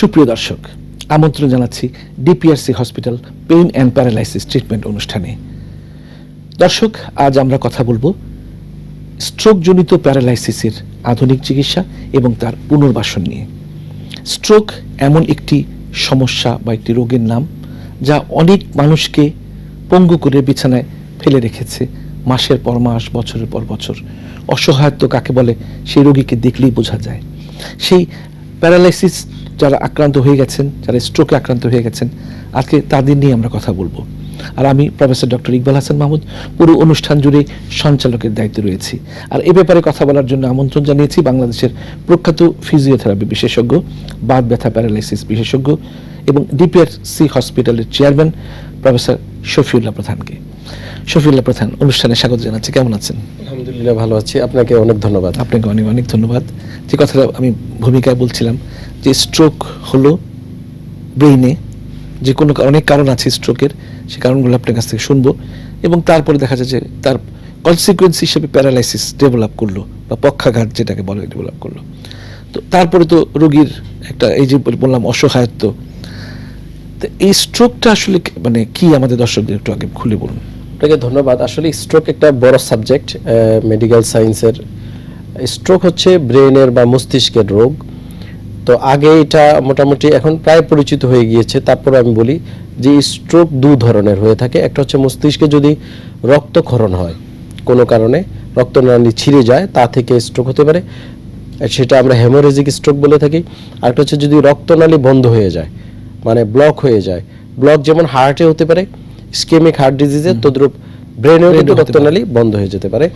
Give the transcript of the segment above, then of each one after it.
সুপ্রিয় দর্শক, আমন্ত্রণ জানাচ্ছি DPRC hospital pain and paralysis treatment অনুষ্ঠানে। দর্শক, আজ আমরা কথা বলব স্ট্রোকজনিত প্যারালাইসিসের আধুনিক চিকিৎসা এবং তার পুনর্বাসন নিয়ে। স্ট্রোক এমন একটি সমস্যা বা একটি রোগের নাম যা অনেক মানুষকে পঙ্গু করে বিছানায় ফেলে রেখেছে মাসের পর মাস, বছরের পর বছর। অসহায়ত্ব কাকে বলে, সেই রোগীকে দেখলেই বোঝা যায়। সেই প্যারালাইসিস যারা আক্রান্ত হয়ে গেছেন, যারা স্ট্রোকে আক্রান্ত হয়ে গেছেন, আজকে তাদের নিয়ে আমরা কথা বলব। আর আমি প্রফেসর ডক্টর ইকবাল হাসান মাহমুদ পুরো অনুষ্ঠান জুড়ে সঞ্চালকের দায়িত্বে রয়েছি। আর এ ব্যাপারে কথা বলার জন্য আমন্ত্রণ জানিয়েছি বাংলাদেশের প্রখ্যাত ফিজিওথেরাপি বিশেষজ্ঞ বাদ ব্যথা প্যারালাইসিস বিশেষজ্ঞ এবং ডিপিআরসি হসপিটালের চেয়ারম্যান প্রফেসর শফিউল্লাহ প্রধানকে। শফিউল্লাহ প্রধান অনুষ্ঠানে স্বাগত জানাচ্ছি। কেমন আছেন? আলহামদুলিল্লাহ ভালো আছি। আপনাকে অনেক ধন্যবাদ। আপনাকে অনেক অনেক ধন্যবাদ। যে কথাটা আমি ভূমিকায় বলছিলাম যে স্ট্রোক হলো ব্রেইনে যে কোনো অনেক কারণ আছে স্ট্রোকের সে কারণগুলো আপনার কাছ থেকে শুনব। এবং তারপরে দেখা যায় যে তার কনসিকুয়েন্স হিসেবে প্যারালাইসিস ডেভেলপ করল বা পক্ষাঘাত যেটাকে বলে ডেভেলপ করল। তো তারপরে তো রোগীর একটা এই যে বললাম অসহায়ত্ব। তো এই স্ট্রোকটা আসলে মানে কি আমাদের দর্শকদের একটু আগে খুলে বলুন। আপনাকে ধন্যবাদ। আসলে স্ট্রোক একটা বড় সাবজেক্ট মেডিকেল সায়েন্সের স্ট্রোক হচ্ছে ব্রেনের বা মস্তিষ্কের রোগ। তো আগে এটা মোটামুটি এখন প্রায় পরিচিত হয়ে গিয়েছে। তারপর আমি বলি যে স্ট্রোক দু ধরনের হয়ে থাকে। একটা হচ্ছে মস্তিষ্কে যদি রক্তক্ষরণ হয় কোনো কারণে, রক্তনালী ছিঁড়ে যায়, তা থেকে স্ট্রোক হতে পারে। সেটা আমরা হেমোরেজিক স্ট্রোক বলে থাকি। আরেকটা হচ্ছে যদি রক্তনালী বন্ধ হয়ে যায় মানে ব্লক হয়ে যায় ব্লক যেমন হার্টে হতে পারে স্কেমিক হার্ট ডিজিজে তদ্রুপ ব্রেনেও কিন্তু রক্তনালী বন্ধ হয়ে যেতে পারে।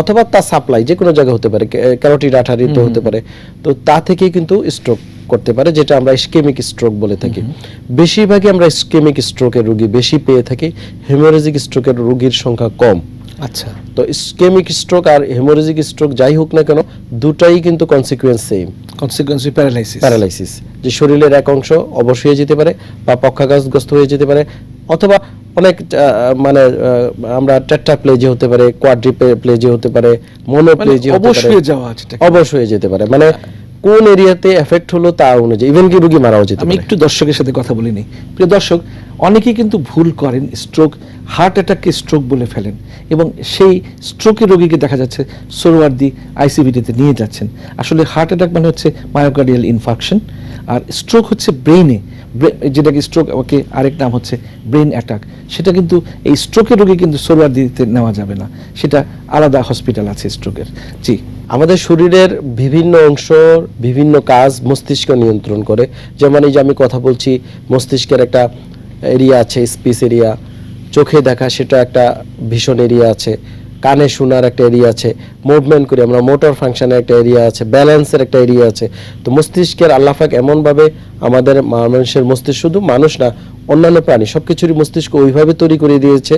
অথবা তার সাপ্লাই যে কোনো জায়গায় হতে পারে ক্যারোটিড আঠারিত হতে পারে। তো তা থেকেই কিন্তু স্ট্রোক করতে পারে যেটা আমরা স্কেমিক স্ট্রোক বলে থাকি। বেশিরভাগই আমরা স্কেমিক স্ট্রোকের রোগী বেশি পেয়ে থাকি। হেমোরেজিক স্ট্রোকের রোগীর সংখ্যা কম। আচ্ছা। তো স্কেমিক স্ট্রোক আর হেমোরেজিক স্ট্রোক যাই হোক না কেন দুটাই কিন্তু consequence same consequence paralysis paralysis যে শরীরের এক অংশ অবশ হয়ে যেতে পারে বা পক্ষাঘাতগ্রস্ত হয়ে যেতে পারে অথবা অনেক মানে আমরা টেট্রা প্লেজি হতে পারে কোয়াড্রি প্লেজি হতে পারে মনোপ্লেজি হতে অবশ্যই অবশ পারে যাওয়া অবশ্যই অবশ যেতে পারে। মানে কোন এরিয়াতে এফেক্ট হলো তা অনুযায়ী ইভেন কি রোগী মারাও যেতে আমি একটু দর্শকের সাথে কথা বলিনি। প্রিয় দর্শক অনেকেই কিন্তু ভুল করেন স্ট্রোক হার্ট অ্যাটাককে স্ট্রোক বলে ফেলেন এবং সেই স্ট্রোকের রোগীকে দেখা যাচ্ছে সোরওয়ার্দি আইসিবিডিতে নিয়ে যাচ্ছেন। আসলে হার্ট অ্যাটাক মানে হচ্ছে মায়োকার্ডিয়াল ইনফাকশন আর স্ট্রোক হচ্ছে ব্রেইনে যেটাকে স্ট্রোক ওকে আরেক নাম হচ্ছে ব্রেন অ্যাটাক সেটা কিন্তু এই স্ট্রোকের রোগী কিন্তু সোরওয়ার্দিতে নেওয়া যাবে না। সেটা আলাদা হসপিটাল আছে স্ট্রোকের জি। আমাদের শরীরের বিভিন্ন অংশ, বিভিন্ন কাজ মস্তিষ্ক নিয়ন্ত্রণ করে। যেমন এই যে আমি কথা বলছি, মস্তিষ্কের একটা এরিয়া আছে স্পেস এরিয়া। চোখে দেখা সেটা একটা ভীষণ এরিয়া আছে। কানে শোনার একটা এরিয়া আছে। মুভমেন্ট করি আমরা মোটর ফাংশনের একটা এরিয়া আছে ব্যালেন্সের একটা এরিয়া আছে। তো মস্তিষ্কের আল্লাফাক এমনভাবে আমাদের মানুষের মস্তিষ্ক শুধু মানুষ না অন্যান্য প্রাণী সব কিছুরই মস্তিষ্ক ওইভাবে তৈরি করে দিয়েছে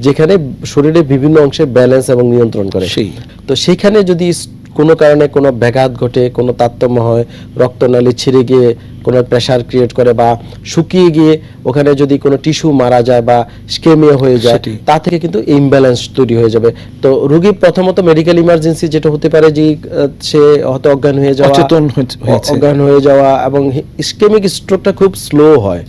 যেখানে শরীরের বিভিন্ন অংশে ব্যালেন্স এবং নিয়ন্ত্রণ করে। সেই। তো সেইখানে যদি কোনো কারণে কোনো ব্যাঘাত ঘটে কোনো তারতম্য হয় রক্তনালী ছিঁড়ে গিয়ে কোনো প্রেশার ক্রিয়েট করে বা শুকিয়ে গিয়ে ওখানে যদি কোনো টিস্যু মারা যায় বা স্কেমিয়া হয়ে যায়। তা থেকে কিন্তু ইমব্যালেন্স তৈরি হয়ে যাবে। তো রোগী প্রথমত মেডিকেল ইমার্জেন্সি যেটা হতে পারে যে সে হয়তো অজ্ঞান হয়ে যাওয়া অজ্ঞান হয়ে যাওয়া এবং স্কেমিক স্ট্রোকটা খুব স্লো হয়।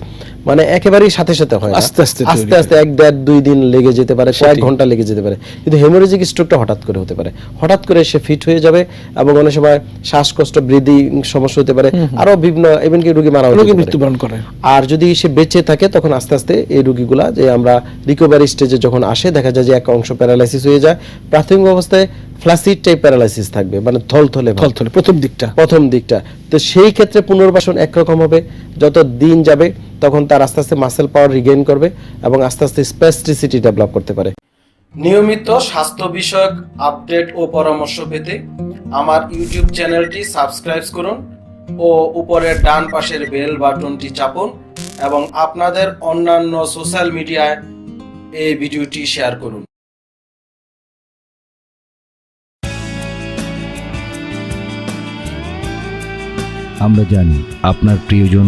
মানে একেবারেই সাথে সাথে হয় আস্তে আস্তে আস্তে আস্তে এক দেড় দুই দিন লেগে যেতে পারে কয়েক সেটাই। ঘণ্টা লেগে যেতে পারে। কিন্তু হেমোরেজিক স্ট্রোকটা হঠাৎ করে হতে পারে। হঠাৎ করে সে ফিট হয়ে যাবে এবং অনেক সময় শ্বাসকষ্ট ব্রিদিং সমস্যা হতে পারে। আরও বিভিন্ন এমনকি রোগী মারা রোগী মৃত্যুবরণ করে। আর যদি সে বেঁচে থাকে তখন আস্তে আস্তে এই রোগীগুলা যে আমরা রিকভারি স্টেজে যখন আসে দেখা যায় যে এক অংশ প্যারালাইসিস হয়ে যায়। প্রাথমিক অবস্থায় ফ্ল্যাসিড টাইপ প্যারালাইসিস থাকবে মানে থলথলে। থলথলে প্রথম দিকটা। প্রথম দিকটা। তো সেই ক্ষেত্রে পুনর্বাসন একরকম হবে। যত দিন যাবে তখন তার আস্তে আস্তে মাসেল পাওয়ার রিগেইন করবে এবং আস্তে আস্তে স্পেস্টিসিটি ডেভেলপ করতে পারে। নিয়মিত স্বাস্থ্য বিষয়ক আপডেট ও পরামর্শ পেতে আমার ইউটিউব চ্যানেলটি সাবস্ক্রাইব করুন ও উপরের ডান পাশের বেল বাটনটি চাপুন এবং আপনাদের অন্যান্য সোশ্যাল মিডিয়ায় এই ভিডিওটি শেয়ার করুন। আমরা জানি আপনার প্রিয়জন